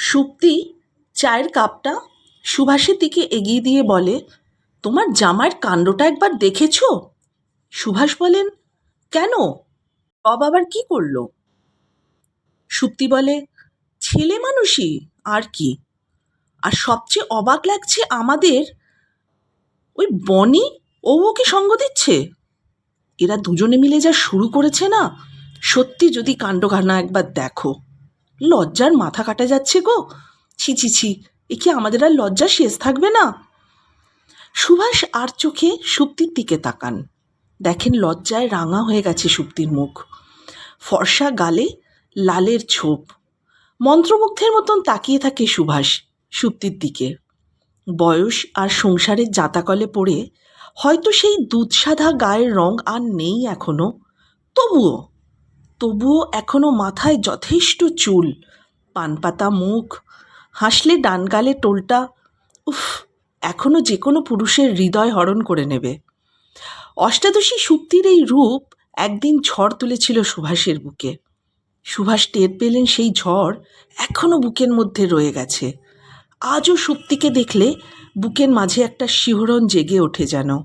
সুপ্তি চায়ের কাপটা সুভাষের দিকে এগিয়ে দিয়ে বলে, তোমার জামার কাণ্ডটা একবার দেখেছ? সুভাষ বলেন, কেন? রব আবার কি করল? সুপ্তি বলে, ছেলে মানুষই, আর কি। আর সবচেয়ে অবাক লাগছে আমাদের, ওই বনি ও ওকে সঙ্গ দিচ্ছে। এরা দুজনে মিলে যা শুরু করেছে না, সত্যি যদি কাণ্ডঘানা একবার দেখো। লজ্জার মাথা কাটা যাচ্ছে গো। ছি ছি ছি, এ কি আমাদের আর লজ্জা শেষ থাকবে না? সুভাষ আর চোখে সুপ্তির দিকে তাকান। দেখেন লজ্জায় রাঙা হয়ে গেছে সুপ্তির মুখ। ফর্সা গালে লালের ছোপ। মন্ত্রমুগ্ধের মতন তাকিয়ে থাকে সুভাষ সুপ্তির দিকে। বয়স আর সংসারের জাতাকলে পড়ে হয়তো সেই দুধসাদা গায়ের রং আর নেই এখনও। তবুও তবুও এখনও মাথায় যথেষ্ট চুল। পানপাতা মুখ, হাসলে ডান গালে টোলটা, উফ এখনও যে কোনো পুরুষের হৃদয় হরণ করে নেবে। অষ্টাদশী সুক্তির এই রূপ একদিন ঝড় তুলেছিল সুভাষের বুকে। সুভাষ টের পেলেন সেই ঝড় এখনও বুকের মধ্যে রয়ে গেছে। আজও সুপ্তিকে দেখলে বুকের মাঝে একটা শিহরণ জেগে ওঠে যেন।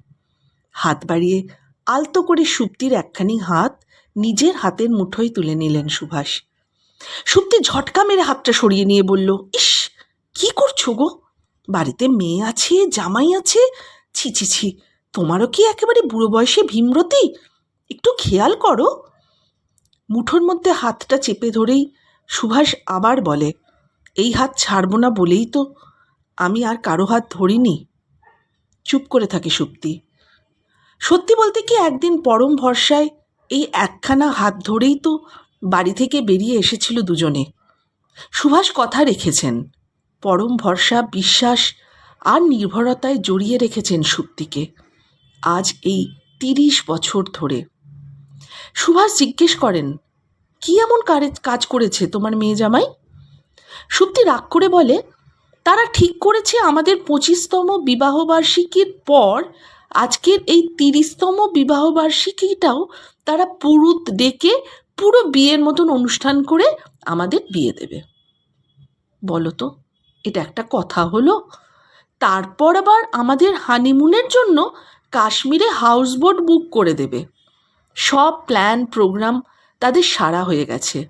হাত বাড়িয়ে আলতো করে সুপ্তির একখানি হাত নিজের হাতের মুঠোয় তুলে নিলেন সুভাষ। সুপ্তি ঝটকা মেরে হাতটা সরিয়ে নিয়ে বলল, ইস, কি করছ গো? বাড়িতে মেয়ে আছে, জামাই আছে? ছি ছি ছি, তোমারও কি একেবারে বুড়ো বয়সে ভীমরতি? একটু খেয়াল করো। মুঠোর মধ্যে হাতটা চেপে ধরেই সুভাষ আবার বলে, এই হাত ছাড়বো না বলেই তো, আমি আর কারও হাত ধরিনি। চুপ করে থাকে সুপ্তি। সত্যি বলতে কি একদিন পরম ভরসায় এই একখানা হাত ধরেই তো বাড়ি থেকে বেরিয়ে এসেছিল দুজনে। সুভাষ কথা রেখেছেন, পরম ভরসা, বিশ্বাস আর নির্ভরতায় জড়িয়ে রেখেছেন সুপ্তিকে আজ এই তিরিশ বছর ধরে। সুভাষ জিজ্ঞেস করেন, কি এমন কাজ করেছে তোমার মেয়ে জামাই? সুপ্তি রাগ করে বলে, তারা ঠিক করেছে আমাদের পঁচিশতম বিবাহবার্ষিকীর পর আজকের এই তিরিশতম বিবাহবার্ষিকীটাও তারা পুরুত ডেকে পুরো বিয়ের মতন অনুষ্ঠান করে আমাদের বিয়ে দেবে। বলো তো, এটা একটা কথা হলো? তারপর আবার আমাদের হানিমুনের জন্য কাশ্মীরে হাউসবোট বুক করে দেবে। সব প্ল্যান প্রোগ্রাম তাদের সারা হয়ে গেছে।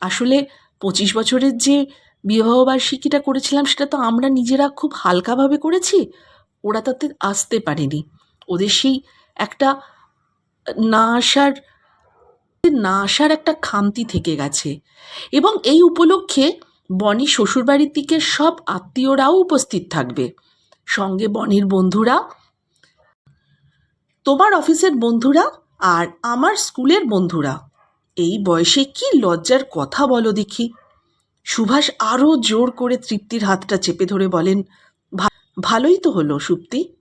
আসলে পঁচিশ বছরের যে বিবাহবার্ষিকীটা করেছিলাম, সেটা তো আমরা নিজেরা খুব হালকাভাবে করেছি, ওরা তাতে আসতে পারেনি। ওদের সেই একটা না আসার না আসার একটা খামতি থেকে গেছে। এবং এই উপলক্ষে বনি শ্বশুরবাড়ির দিকে সব আত্মীয়রাও উপস্থিত থাকবে। সঙ্গে বনির বন্ধুরা, তোমার অফিসের বন্ধুরা আর আমার স্কুলের বন্ধুরা। এই বয়সে কি লজ্জার কথা বলো দেখি। সুভাষ আরও জোর করে তৃপ্তির হাতটা চেপে ধরে বলেন, "ভা- ভালোই তো হলো সুপ্তি।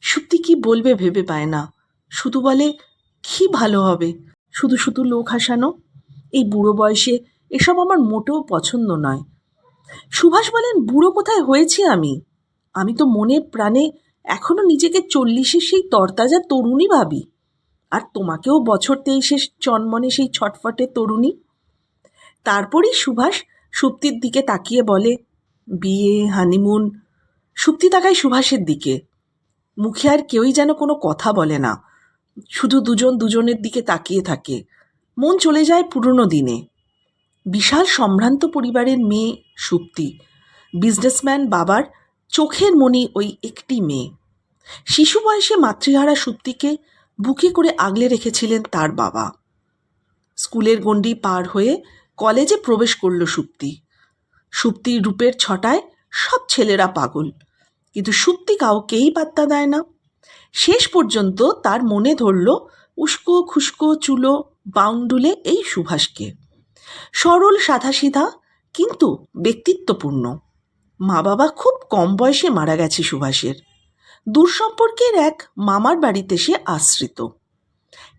সুপ্তি কি বলবে ভেবে পায় না। শুধু বলে কি ভালো হবে? শুধু শুধু লোক হাসানো? এই বুড়ো বয়সে এসব আমার মোটেও পছন্দ নয়। সুভাষ বলেন, বুড়ো কোথায় হয়েছি আমি? আমি তো মনে প্রাণে এখনও নিজেকে চল্লিশের সেই তরতাজা তরুণী ভাবি। আর তোমাকেও বছর তেইশে চনমনে সেই ছটফটে তরুণী? তারপরেই সুভাষ সুপ্তির দিকে তাকিয়ে বলে, বিয়ে, হানিমুন, সুপ্তি তাকায় সুভাষের দিকে। মুখে আর কেউই যেন কোনো কথা বলে না। শুধু দুজন দুজনের দিকে তাকিয়ে থাকে। মন চলে যায় পুরনো দিনে। বিশাল সম্ভ্রান্ত পরিবারের মেয়ে সুপ্তি। বিজনেসম্যান বাবার চোখের মনি ওই একটি মেয়ে। শিশু বয়সে মাতৃহারা সুপ্তিকে বুকে করে আগলে রেখেছিলেন তার বাবা। স্কুলের গণ্ডি পার হয়ে কলেজে প্রবেশ করল সুপ্তি। সুপ্তির রূপের ছটায় সব ছেলেরা পাগল। কিন্তু সুপ্তি কাউকেই পাত্তা দেয় না। শেষ পর্যন্ত তার মনে ধরল, উস্কো খুস্কো চুলো বাউন্ডুলে এই সুভাষকে। সরল সাদাসিধা কিন্তু ব্যক্তিত্বপূর্ণ। মা বাবা খুব কম বয়সে মারা গেছে সুভাষের। দূর সম্পর্কের এক মামার বাড়িতে সে আশ্রিত।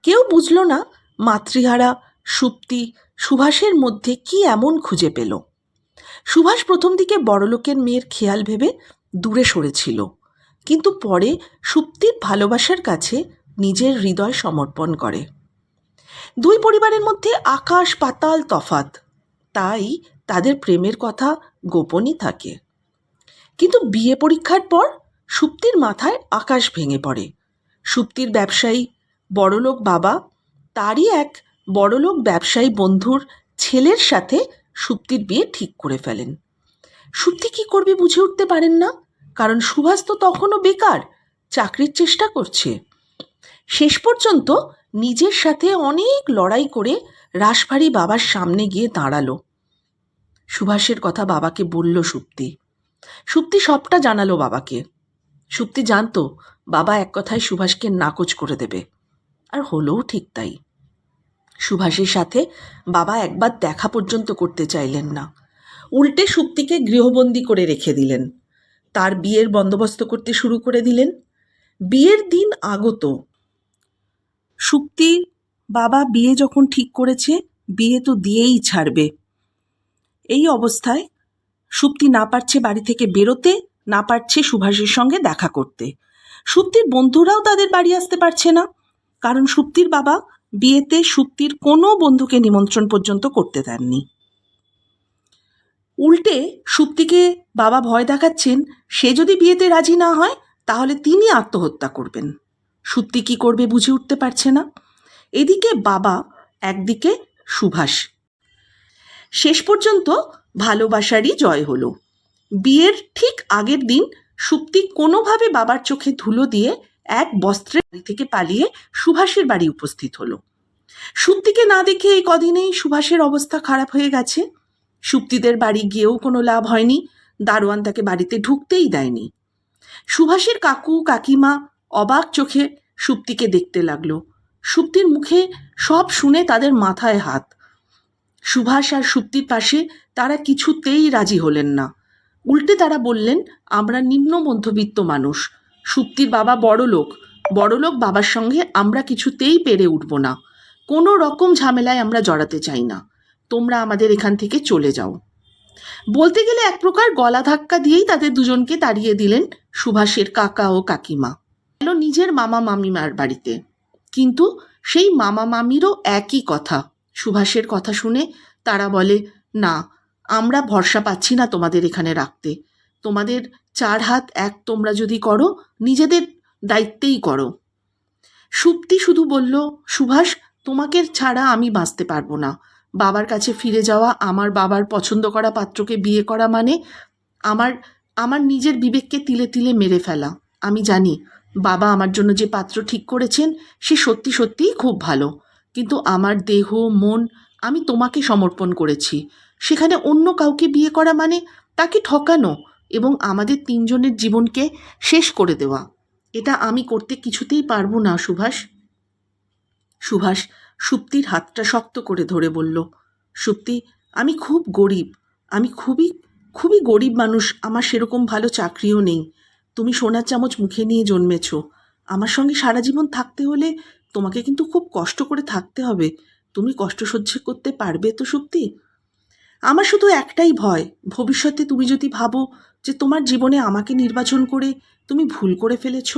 কেউ বুঝল না মাতৃহারা সুপ্তি সুভাষের মধ্যে কি এমন খুঁজে পেল। সুভাষ প্রথম দিকে বড়লোকের মেয়ের খেয়াল ভেবে দূরে সরেছিল কিন্তু পরে সুপ্তির ভালোবাসার কাছে নিজের হৃদয় সমর্পণ করে। দুই পরিবারের মধ্যে আকাশ পাতাল তফাত তাই তাদের প্রেমের কথা গোপনই থাকে। কিন্তু বিয়ে পরীক্ষার পর সুপ্তির মাথায় আকাশ ভেঙে পড়ে। সুপ্তির ব্যবসায়ী, বড়লোক বাবা, তারই এক বড়লোক ব্যবসায়ী বন্ধুর ছেলের সাথে সুপ্তির বিয়ে ঠিক করে ফেলেন। সুপ্তি কি করবে বুঝে উঠতে পারেন না। কারণ সুভাষ তো তখনও বেকার, চাকরির চেষ্টা করছে। শেষ পর্যন্ত নিজের সাথে অনেক লড়াই করে রাসভারী বাবার সামনে গিয়ে দাঁড়াল। সুভাষের কথা বাবাকে বলল সুপ্তি। সুপ্তি সবটা জানালো বাবাকে। সুপ্তি জানতো বাবা এক কথায় সুভাষকে নাকচ করে দেবে। আর হলোও ঠিক তাই। সুভাষের সাথে বাবা একবার দেখা পর্যন্ত করতে চাইলেন না। উল্টে সুপ্তিকে গৃহবন্দী করে রেখে দিলেন। তার বিয়ের বন্দোবস্ত করতে শুরু করে দিলেন। বিয়ের দিন আগত। সুপ্তি বাবা বিয়ে যখন ঠিক করেছে, বিয়ে তো দিয়েই ছাড়বে। এই অবস্থায় সুপ্তি না পারছে বাড়ি থেকে বেরোতে, না পারছে সুভাষের সঙ্গে দেখা করতে। সুপ্তির বন্ধুরাও তাদের বাড়ি আসতে পারছে না, কারণ সুপ্তির বাবা বিয়েতে সুপ্তির কোনো বন্ধুকে নিমন্ত্রণ পর্যন্ত করতে দেননি। উল্টে সুপ্তিকে বাবা ভয় দেখাচ্ছেন, সে যদি বিয়েতে রাজি না হয়, তাহলে তিনি আত্মহত্যা করবেন। সুপ্তি কি করবে বুঝে উঠতে পারছে না। এদিকে বাবা, একদিকে সুভাষ। শেষ পর্যন্ত ভালোবাসারই জয় হলো। বিয়ের ঠিক আগের দিন সুপ্তি কোনোভাবে বাবার চোখে ধুলো দিয়ে এক বস্ত্রের বাড়ি থেকে পালিয়ে সুভাষের বাড়ি উপস্থিত হলো। সুপ্তিকে না দেখে এই কদিনেই সুভাষের অবস্থা খারাপ হয়ে গেছে। সুপ্তিদের বাড়ি গিয়েও কোনো লাভ হয়নি, দারোয়ান তাকে বাড়িতে ঢুকতেই দেয়নি। সুভাষের কাকু, কাকিমা অবাক চোখে সুপ্তিকে দেখতে লাগল। সুপ্তির মুখে সব শুনে তাদের মাথায় হাত। সুভাষ আর সুপ্তির পাশে তারা কিছুতেই রাজি হলেন না। উল্টে তারা বললেন, আমরা নিম্ন মধ্যবিত্ত মানুষ। সুপ্তির বাবা বড় লোক। বড় লোক বাবার সঙ্গে আমরা কিছুতেই পেরে উঠব না। কোনো রকম ঝামেলায় আমরা জড়াতে চাই না। তোমরা আমাদের এখান থেকে চলে যাও। বলতে গেলে এক প্রকার গলা ধাক্কা দিয়েই তাদের দুজনকে তাড়িয়ে দিলেন সুভাষের কাকা ও কাকিমা। এলো নিজের মামা মামিমার বাড়িতে। কিন্তু সেই মামা মামিরও একই কথা। সুভাষের কথা শুনে তারা বলে, না, আমরা ভরসা পাচ্ছি না তোমাদের এখানে রাখতে। তোমাদের চার হাত এক তোমরা যদি করো, নিজেদের দায়িত্বেই করো। সুপ্তি শুধু বলল, সুভাষ, তোমাকে ছাড়া আমি বাঁচতে পারব না। বাবার কাছে ফিরে যাওয়া, আমার বাবার পছন্দ করা পাত্রকে বিয়ে করা মানে আমার আমার নিজের বিবেককে তিলে তিলে মেরে ফেলা। আমি জানি বাবা আমার জন্য যে পাত্র ঠিক করেছেন, সে সত্যি সত্যিই খুব ভালো। কিন্তু আমার দেহ, মন আমি তোমাকে সমর্পণ করেছি। সেখানে অন্য কাউকে বিয়ে করা মানে তাকে ঠকানো এবং আমাদের তিনজনের জীবনকে শেষ করে দেওয়া। এটা আমি করতে কিছুতেই পারব না, সুভাষ। সুভাষ সুপ্তির হাতটা শক্ত করে ধরে বলল, সুপ্তি, আমি খুব গরিব। আমি খুবই খুবই গরিব মানুষ। আমার সেরকম ভালো চাকরিও নেই। তুমি সোনার চামচ মুখে নিয়ে জন্মেছ। আমার সঙ্গে সারা জীবন থাকতে হলে তোমাকে কিন্তু খুব কষ্ট করে থাকতে হবে। তুমি কষ্ট সহ্য করতে পারবে তো, সুপ্তি? আমার শুধু একটাই ভয়। ভবিষ্যতে তুমি যদি ভাবো যে তোমার জীবনে আমাকে নির্বাচন করে তুমি ভুল করে ফেলেছ?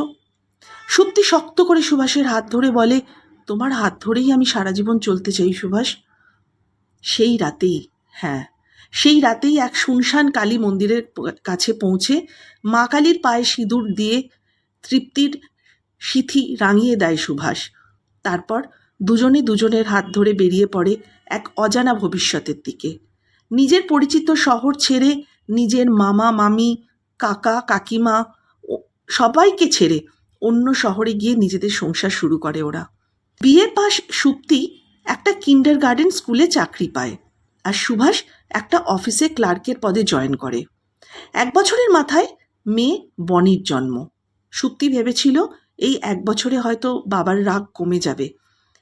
সুপ্তি শক্ত করে সুভাষের হাত ধরে বলে তোমার হাত ধরেই আমি সারা জীবন চলতে চাই, সুভাষ। সেই রাতেই হ্যাঁ সেই রাতেই এক শুনশান কালী মন্দিরের কাছে পৌঁছে মা কালীর পায়ে সিঁদুর দিয়ে তৃপ্তির সিথি রাঙিয়ে দেয় সুভাষ। তারপর দুজনে দুজনের হাত ধরে বেরিয়ে পড়ে এক অজানা ভবিষ্যতের দিকে। নিজের পরিচিত শহর ছেড়ে নিজের মামা, মামি, কাকা, কাকিমা সবাইকে ছেড়ে অন্য শহরে গিয়ে নিজেদের সংসার শুরু করে ওরা। বিয়ে পাস সুপ্তি একটা কিন্ডার গার্ডেন স্কুলে চাকরি পায় আর সুভাষ একটা অফিসে ক্লার্কের পদে জয়েন করে। এক বছরের মাথায় মেয়ে বনির জন্ম। সুপ্তি ভেবেছিল এই এক বছরে হয়তো বাবার রাগ কমে যাবে।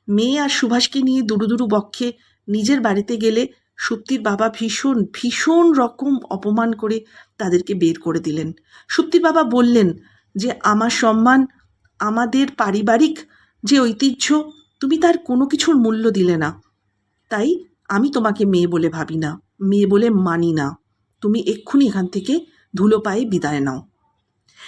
মেয়ে আর সুভাষকে নিয়ে দুরু দুরু বক্ষে নিজের বাড়িতে গেলে সুপ্তির বাবা ভীষণ ভীষণ রকম অপমান করে তাদেরকে বের করে দিলেন। সুপ্তির বাবা বললেন যে, আমার সম্মান আমাদের পারিবারিক যে ঐতিহ্য তুমি তার কোনো কিছুর মূল্য দিলে না। তাই আমি তোমাকে মেয়ে বলে ভাবি না, মেয়ে বলে মানি না। তুমি এক্ষুনি এখান থেকে ধুলো পায়ে বিদায় নাও।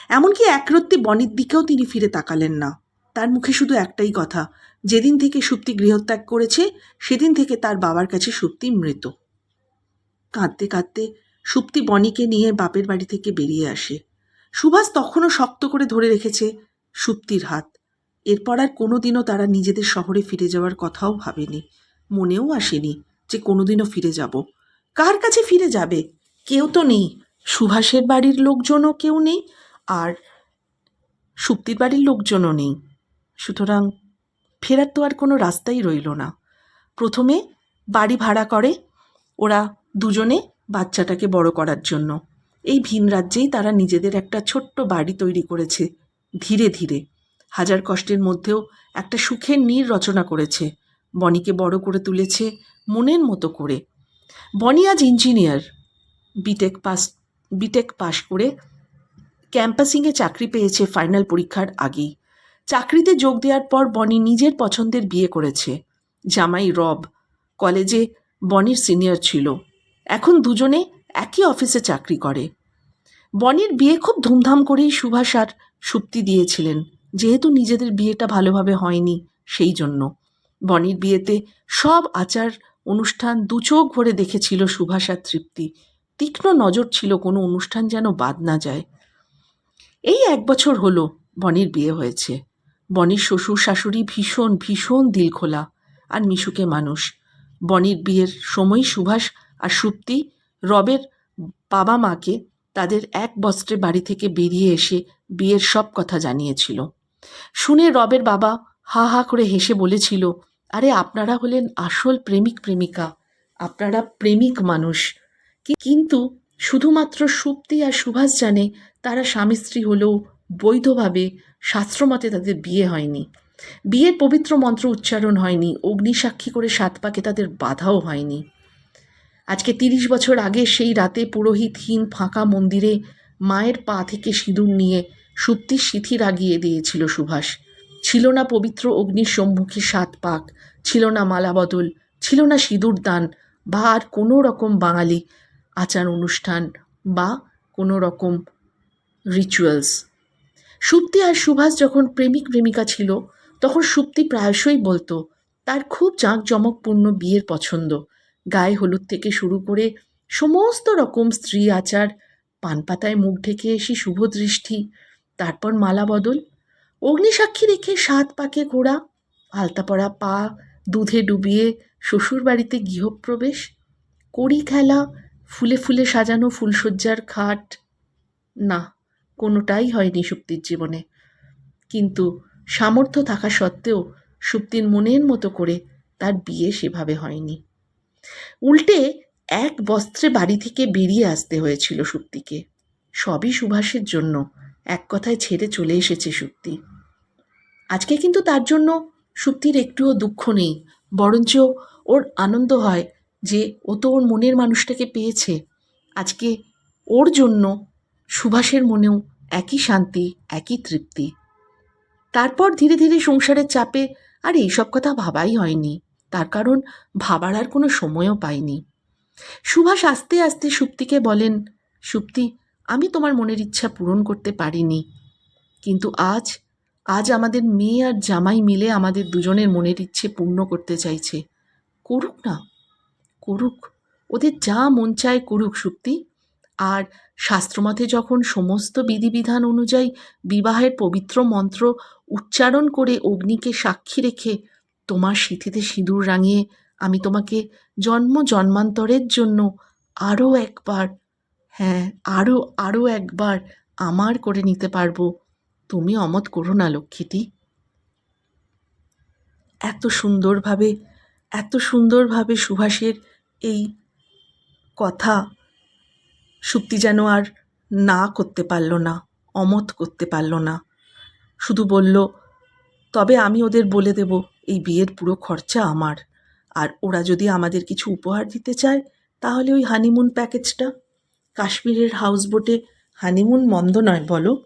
এমনকি একরত্তি বনির দিকেও তিনি ফিরে তাকালেন না। তার মুখে শুধু একটাই কথা, যেদিন থেকে সুপ্তি গৃহত্যাগ করেছে, সেদিন থেকে তার বাবার কাছে সুপ্তি মৃত। কাঁদতে কাঁদতে সুপ্তি বনিকে নিয়ে বাপের বাড়ি থেকে বেরিয়ে আসে। সুভাষ তখনও শক্ত করে ধরে রেখেছে সুপ্তির হাত। এরপর আর কোনোদিনও তারা নিজেদের শহরে ফিরে যাওয়ার কথাও ভাবেনি। মনেও আসেনি যে কোনোদিনও ফিরে যাব। কার কাছে ফিরে যাবে? কেউ তো নেই। সুভাষের বাড়ির লোকজনও কেউ নেই আর সুপ্তির বাড়ির লোকজনও নেই। সুতরাং ফেরার তো আর কোনো রাস্তাই রইল না। প্রথমে বাড়ি ভাড়া করে ওরা দুজনে বাচ্চাটাকে বড় করার জন্য। এই ভিন রাজ্যেই তারা নিজেদের একটা ছোট্ট বাড়ি তৈরি করেছে ধীরে ধীরে। হাজার কষ্টের মধ্যেও একটা সুখের নীর রচনা করেছে। বনিকে বড় করে তুলেছে মনের মতো করে। বনি আজ engineer. B Tech pass B Tech pass করে ক্যাম্পাসিংয়ে চাকরি পেয়েছে ফাইনাল পরীক্ষার আগেই। চাকরিতে যোগ দেওয়ার পর বনি নিজের পছন্দের বিয়ে করেছে। জামাই রব, কলেজে বনির সিনিয়র ছিল। এখন দুজনে একই অফিসে চাকরি করে। বনির বিয়ে খুব ধুমধাম করেই সুভাষ আর সুপ্তি দিয়েছিলেন। যেহেতু নিজেদের বিয়েটা ভালোভাবে হয়নি, সেই জন্য। বনির বিয়েতে সব আচার, অনুষ্ঠান দুচোখ ভরে দেখেছিল সুভাষ তৃপ্তি। তীক্ষ্ণ নজর ছিল কোনো অনুষ্ঠান যেন বাদ না যায়। এই এক বছর হলো বনির বিয়ে হয়েছে। বনির শ্বশুর শাশুড়ি ভীষণ ভীষণ দিল খোলা আর মিশুকে মানুষ। বনির বিয়ের সময় সুভাষ আর সুপ্তি রবের বাবা মাকে তাদের এক বস্ত্রে বাড়ি থেকে বেরিয়ে এসে বিয়ের সব কথা জানিয়েছিল। শুনে রবের বাবা হা হা করে হেসে বলেছিল, আরে আপনারা হলেন আসল প্রেমিক প্রেমিকা। আপনারা প্রেমিক মানুষ। কিন্তু শুধুমাত্র সুপ্তি আর সুভাষ জানে তারা স্বামী স্ত্রী হলেও বৈধভাবে শাস্ত্রমতে তাদের বিয়ে হয়নি। বিয়ের পবিত্র মন্ত্র উচ্চারণ হয়নি অগ্নিসাক্ষী করে সাত পাকে তাদের বাধাও হয়নি। আজকে তিরিশ বছর আগে সেই রাতে পুরোহিতহীন ফাঁকা মন্দিরে মায়ের পা থেকে সিঁদুর নিয়ে সুপ্তির সিথি রাগিয়ে দিয়েছিল সুভাষ। ছিল না পবিত্র অগ্নির সম্মুখে সাত পাক, ছিল না মালা বদল, ছিল না সিঁদুর দান, বা আর কোনো রকম বাঙালি আচার অনুষ্ঠান বা কোনো রকম রিচুয়ালস সুপ্তি আর সুভাষ যখন প্রেমিক প্রেমিকা ছিল, তখন সুপ্তি প্রায়শই বলতো, তার খুব জাঁকজমকপূর্ণ বিয়ের পছন্দ। গায়ে হলুদ থেকে শুরু করে সমস্ত রকম স্ত্রী আচার পান পাতায় মুখ ঢেকে এসে শুভ দৃষ্টি তারপর মালা বদল। অগ্নিসাক্ষী রেখে সাত পাকে ঘোরা আলতা পড়া পা, দুধে ডুবিয়ে শ্বশুর বাড়িতে গৃহপ্রবেশ, কড়ি খেলা, ফুলে ফুলে সাজানো ফুলশয্যার খাট। না, কোনোটাই হয়নি সুপ্তির জীবনে। কিন্তু সামর্থ্য থাকা সত্ত্বেও সুপ্তির মনের মতো করে তার বিয়ে সেভাবে হয়নি। উল্টে এক বস্ত্রে বাড়ি থেকে বেরিয়ে আসতে হয়েছিল সুপ্তিকে। সবই সুভাষের জন্য। এক কথায় ছেড়ে চলে এসেছে সুপ্তি। আজকে কিন্তু তার জন্য সুপ্তির একটুও দুঃখ নেই, বরঞ্চ ওর আনন্দ হয় যে ও তো ওর মনের মানুষটাকে পেয়েছে। আজকে ওর জন্য সুভাষের মনেও একই শান্তি, একই তৃপ্তি। তারপর ধীরে ধীরে সংসারের চাপে আর এইসব কথা ভাবাই হয়নি। তার কারণ ভাবার আর কোনো সময়ও পাইনি। সুভাষ আস্তে আস্তে সুপ্তিকে বলেন, সুপ্তি আমি তোমার মনের ইচ্ছা পূরণ করতে পারিনি। কিন্তু আজ আজ আমাদের মেয়ে আর জামাই মিলে আমাদের দুজনের মনের ইচ্ছে পূর্ণ করতে চাইছে। করুক না, করুক, ওদের যা মন চায় করুক সুপ্তি। আর শাস্ত্রমতে যখন সমস্ত বিধিবিধান অনুযায়ী বিবাহের পবিত্র মন্ত্র উচ্চারণ করে অগ্নিকে সাক্ষী রেখে তোমার সিথিতে সিঁদুর রাঙিয়ে আমি তোমাকে জন্ম জন্মান্তরের জন্য আরও একবার হ্যাঁ আরও আরও একবার আমার করে নিতে পারব। তুমি অমত করো না, লক্ষ্মীটি। এত সুন্দরভাবে এত সুন্দরভাবে সুভাষের এই কথা সুপ্তি যেন আর না করতে পারল না, অমত করতে পারল না। শুধু বলল, তবে আমি ওদের বলে দেব, এই বিয়ের পুরো খরচা আমার। আর ওরা যদি আমাদের কিছু উপহার দিতে চায়, তাহলে ওই হানিমুন প্যাকেজটা কাশ্মীরের হাউসবোটে হানিমুন মন্দ নয়, বলো।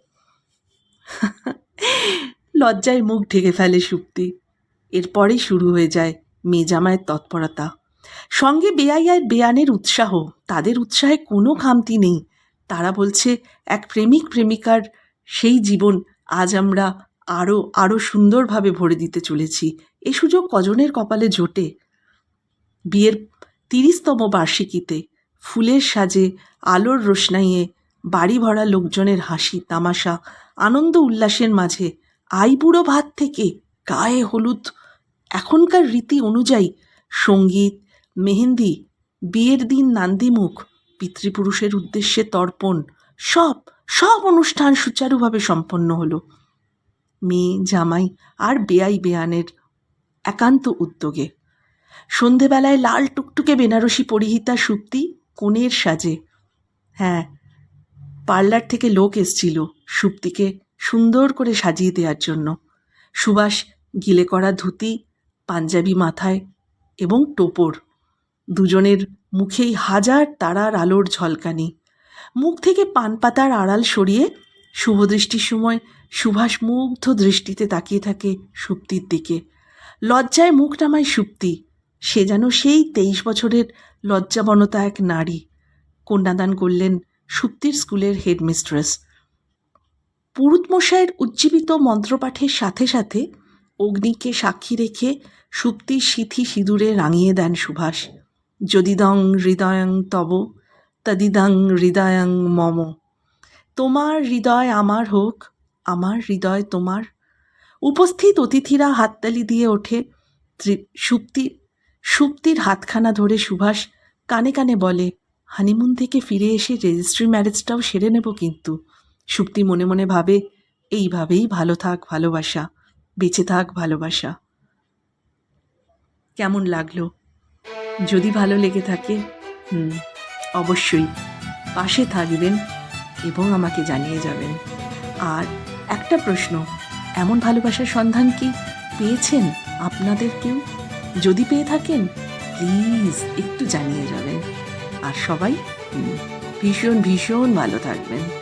লজ্জায় মুখ ঢেকে ফেলে সুপ্তি। এরপরেই শুরু হয়ে যায় মেয়ে জামাইয়ের তৎপরতা। সঙ্গে বেআই আর বেয়ানের উৎসাহ। তাদের উৎসাহে কোনো খামতি নেই। তারা বলছে, এক প্রেমিক প্রেমিকার সেই জীবন আজ আমরা আরও আরও সুন্দরভাবে ভরে দিতে চলেছি। এ সুযোগ কজনের কপালে জোটে? বিয়ের তিরিশতম বার্ষিকীতে ফুলের সাজে, আলোর রোশনাইয়ে, বাড়ি ভরা লোকজনের হাসি, তামাশা, আনন্দ উল্লাসের মাঝে আইবুড়ো ভাত থেকে গায়ে হলুদ। এখনকার রীতি অনুযায়ী সংগীত, মেহেন্দি, বিয়ের দিন নান্দিমুখ পিতৃপুরুষের উদ্দেশ্যে তর্পণ, সব সব অনুষ্ঠান সুচারুভাবে সম্পন্ন হলো। মেয়ে, জামাই আর বেয়াই বেয়ানের একান্ত উদ্যোগে। সন্ধেবেলায় লাল টুকটুকে বেনারসি পরিহিতা সুপ্তি কোণের সাজে। হ্যাঁ পার্লার থেকে লোক এসছিল সুপ্তিকে সুন্দর করে সাজিয়ে দেওয়ার জন্য। সুভাষ গিলে করা ধুতি, পাঞ্জাবি মাথায় এবং টোপর। দুজনের মুখেই হাজার তারার আলোর ঝলকানি। মুখ থেকে পান পাতার আড়াল সরিয়ে শুভদৃষ্টির সময় সুভাষ মুগ্ধ দৃষ্টিতে তাকিয়ে থাকে সুপ্তির দিকে। লজ্জায় মুখ নামায় সুপ্তি। সে যেন সেই তেইশ বছরের লজ্জাবনতা এক নারী। কন্যাদান করলেন সুপ্তির স্কুলের হেডমিস্ট্রেস। পুরুতমশাইয়ের উজ্জীবিত মন্ত্রপাঠের সাথে সাথে অগ্নিকে সাক্ষী রেখে সুপ্তির সিথি সিঁদুরে রাঙিয়ে দেন সুভাষ। যদিদং হৃদয়ং তব, তদিদং হৃদয়ং মম। তোমার হৃদয় আমার হোক, আমার হৃদয় তোমার। উপস্থিত অতিথিরা হাততালি দিয়ে ওঠে। তৃ- সুপ্তির হাতখানা ধরে সুভাষ কানে কানে বলে, হানিমুন থেকে ফিরে এসে রেজিস্ট্রি ম্যারেজটাও সেরে নেব কিন্তু। সুপ্তি মনে মনে ভাবে, এইভাবেই ভালো থাক, ভালোবাসা। বেঁচে থাক, ভালোবাসা। কেমন লাগল? যদি ভালো লেগে থাকে, হুম, অবশ্যই পাশে থাকবেন এবং আমাকে জানিয়ে যাবেন। আর একটা প্রশ্ন, এমন ভালোবাসার সন্ধান কি পেয়েছেন আপনাদের কেউ? যদি পেয়ে থাকেন প্লিজ একটু জানিয়ে যাবেন। আর সবাই ভীষণ ভীষণ ভালো থাকবেন।